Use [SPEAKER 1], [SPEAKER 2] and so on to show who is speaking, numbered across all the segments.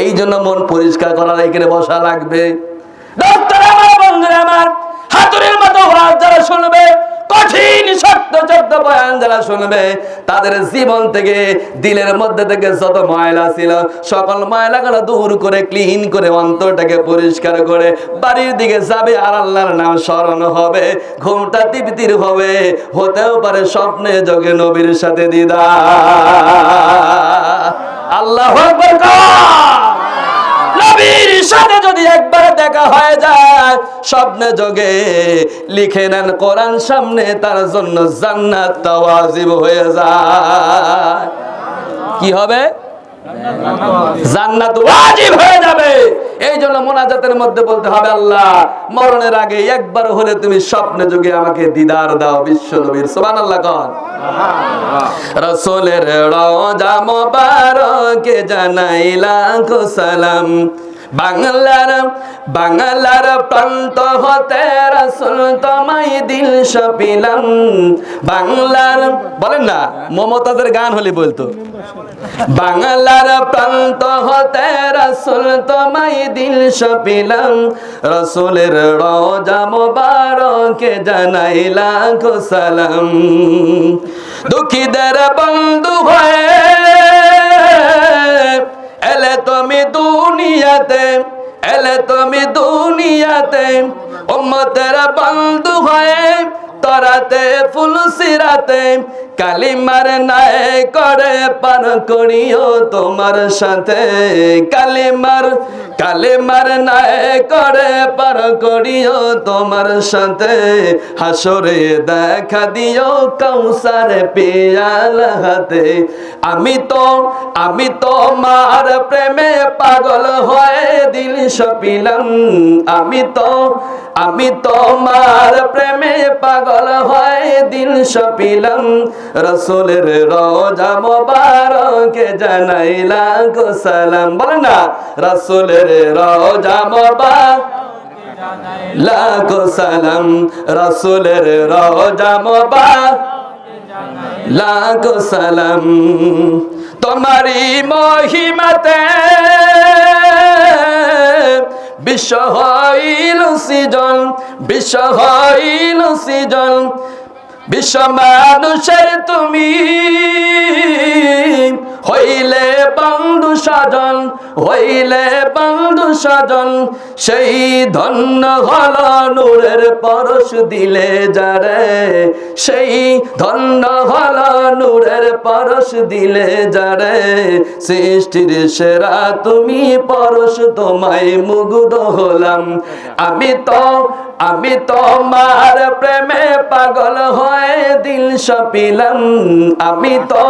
[SPEAKER 1] এই জন্য মন পরিষ্কার করার এখানে বসা লাগবে। তাদের জীবন থেকে মধ্যে সকল ময়লাগুলো পরিষ্কার করে, বাড়ির দিকে যাবে আর আল্লাহর নাম স্মরণ হবে। ঘুমটা তৃপ্তির হবে, হতেও পারে স্বপ্নে যোগে নবীর সাথে দিদা আল্লাহ সাথে যদি একবার দেখা হয়ে যায়, স্বপ্নে যোগে লিখে নেন কোরআন, সামনে তার জন্য জান্নাত তাওয়াজিব হয়ে যায়। কি হবে? জান্নাত ওয়াজিব হয়ে যাবে। এই জন্য মোনাজাতের মধ্যে বলতে হবে, আল্লাহ, মরণের আগে একবার হলে তুমি স্বপ্নে যোগে আমাকে দিদার দাও, বিশ্ব নবীর, সুবহানাল্লাহ কর রসুলের রওজা মোবারকে জানাই লাখো সালাম। বাংলার বাংলার প্রান্ত হতে রসুল তোমায় দিল সপিলাম। বাংলার বলেন না, মমতাজের গান হলে বলতো। বাংলার প্রান্ত হতে রসুল তোমায় দিল সপিলাম। রসুলের রওজা মোবারকে জানাই লাখো সালাম। দুঃখীদের বন্ধু হয়ে দুনিয়াতে এলে তুমি দুনিয়াতে উম্মতের বন্ধু হয়ে তরাতে ফুল সিরাতে কালিমার নাই করে পার করিও তোমার সাথে। কালিমার কালিমার নাই করে পার করিও তোমার সাথে। হাসরে দেখা দিও কৌসারে পেয়াল হাতে। আমি তো আমি তো মার প্রেমে পাগল হয়ে দিল সপিলাম। আমি তো আমি তোমার প্রেমে পাগল হয়ে, দিল সপিলাম। রসুলের রোজা মোবারকে জানাইলা গো সালাম। বলেন না, রসুলের রোজা মোবারক লাখো সালাম। রসুলের রোজা মোবারক লাখো সালাম। তোমারি মহিমাতে বিশ্ব হইল সৃজন বিশ্ব হইল সৃজন বিশ্ব মানুষের তুমি হইলে বন্ধু সাজন হইলে বন্ধু সাজন সেই ধন্য হল নূরের পরশ দিলে যারে। সেই ধন্য হল নূরের পরশ দিলে যারে। সৃষ্টির সেরা তুমি পরশ, তোমায় মুগ্ধ হলাম। আমি তো, আমি তোমার প্রেমে পাগল হয়ে দিল সপিলাম। আমি তো,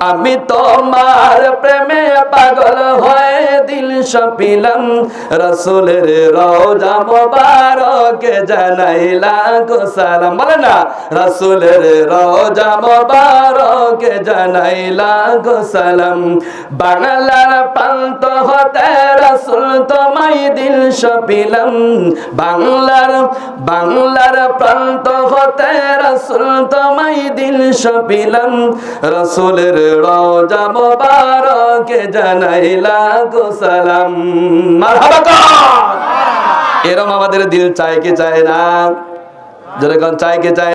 [SPEAKER 1] আমি তোমার প্রেমে পাগল হয়ে দিল সপিলাম রসুলের রোজা মোবারকে জানাইলা গো বলে না, রসুলের রোজা মোবারকে জানাইলা গো বাংলার প্রান্ত হতে রসুল তোমায় দিল সপিলাম। বাংলার বাংলার প্রান্ত হতে রসুল তোমায় দিল সপিলাম। রসুলের রোজা মোবারকে জানাইলা গো মারহাবা এরম আমাদের দিল চায় কি চায় না? যেরকম চায় কি চায়